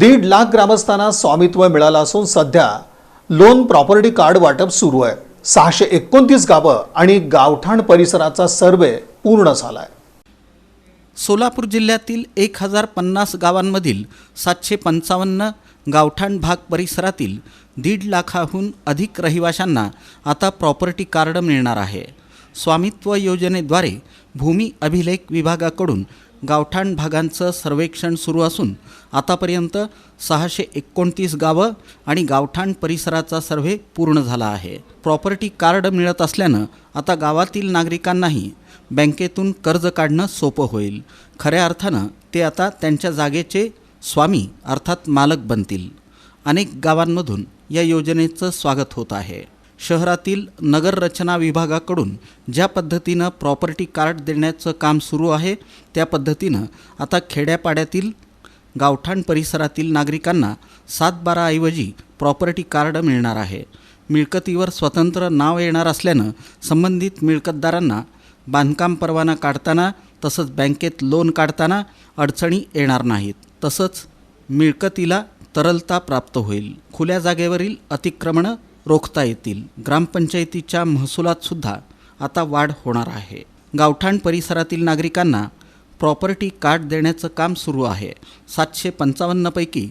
दीड लाख ग्रामस्थांना स्वामित्व मिळालं असून सध्या लोन प्रॉपर्टी कार्ड वाटप सुरू आहे. सहाशे एकोणतीस गावं आणि गावठाण परिसराचा सर्वे पूर्ण झाला आहे सोलापूर जिल्ह्यातील एक हजार पन्नास गावांमधील सातशे पंचावन्न गावठाण भाग परिसरातील दीड लाखाहून अधिक रहिवाशांना आता प्रॉपर्टी कार्ड मिळणार आहे. स्वामित्व योजनेद्वारे भूमी अभिलेख विभागाकडून गावठाण भागांचं सर्वेक्षण सुरू असून आतापर्यंत सहाशे एकोणतीस गावं आणि गावठाण परिसराचा सर्व्हे पूर्ण झाला आहे. प्रॉपर्टी कार्ड मिळत असल्यानं आता गावातील नागरिकांनाही बँकेतून कर्ज काढणं सोपं होईल. खऱ्या अर्थानं ते आता त्यांच्या जागेचे स्वामी अर्थात मालक बनतील. अनेक गावांमधून या योजनेचं स्वागत होत आहे. शहरातील नगररचना विभागाकडून ज्या पद्धतीनं प्रॉपर्टी कार्ड देण्याचं काम सुरू आहे त्या पद्धतीनं आता खेड्यापाड्यातील गावठाण परिसरातील नागरिकांना सात बाराऐवजी प्रॉपर्टी कार्ड मिळणार आहे. मिळकतीवर स्वतंत्र नाव येणार असल्यानं संबंधित मिळकतदारांना बांधकाम परवाना काढताना तसंच बँकेत लोन काढताना अडचणी येणार नाहीत. तसंच मिळकतीला तरलता प्राप्त होईल. खुल्या जागेवरील अतिक्रमणं रोखता येतील. ग्रामपंचायतीच्या महसुलात सुद्धा आता वाढ होणार आहे. गावठाण परिसरातील नागरिकांना प्रॉपर्टी कार्ड देण्याचं काम सुरू आहे. सातशे पंचावन्नपैकी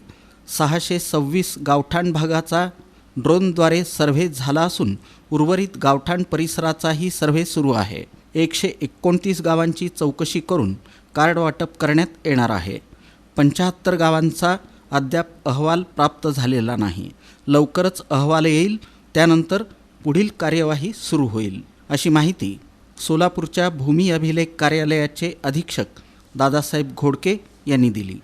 सहाशे सव्वीस गावठाण भागाचा ड्रोनद्वारे सर्व्हे झाला असून उर्वरित गावठाण परिसराचाही सर्व्हे सुरू आहे. एकशे एकोणतीस गावांची चौकशी करून कार्ड वाटप करण्यात येणार आहे. पंच्याहत्तर गावांचा अद्याप अहवाल प्राप्त झालेला नाही. लवकरच अहवाल येईल त्यानंतर पुढील कार्यवाही सुरू होईल अशी माहिती सोलापूरच्या भूमी अभिलेख कार्यालयाचे अधीक्षक दादासाहेब घोडके यांनी दिली.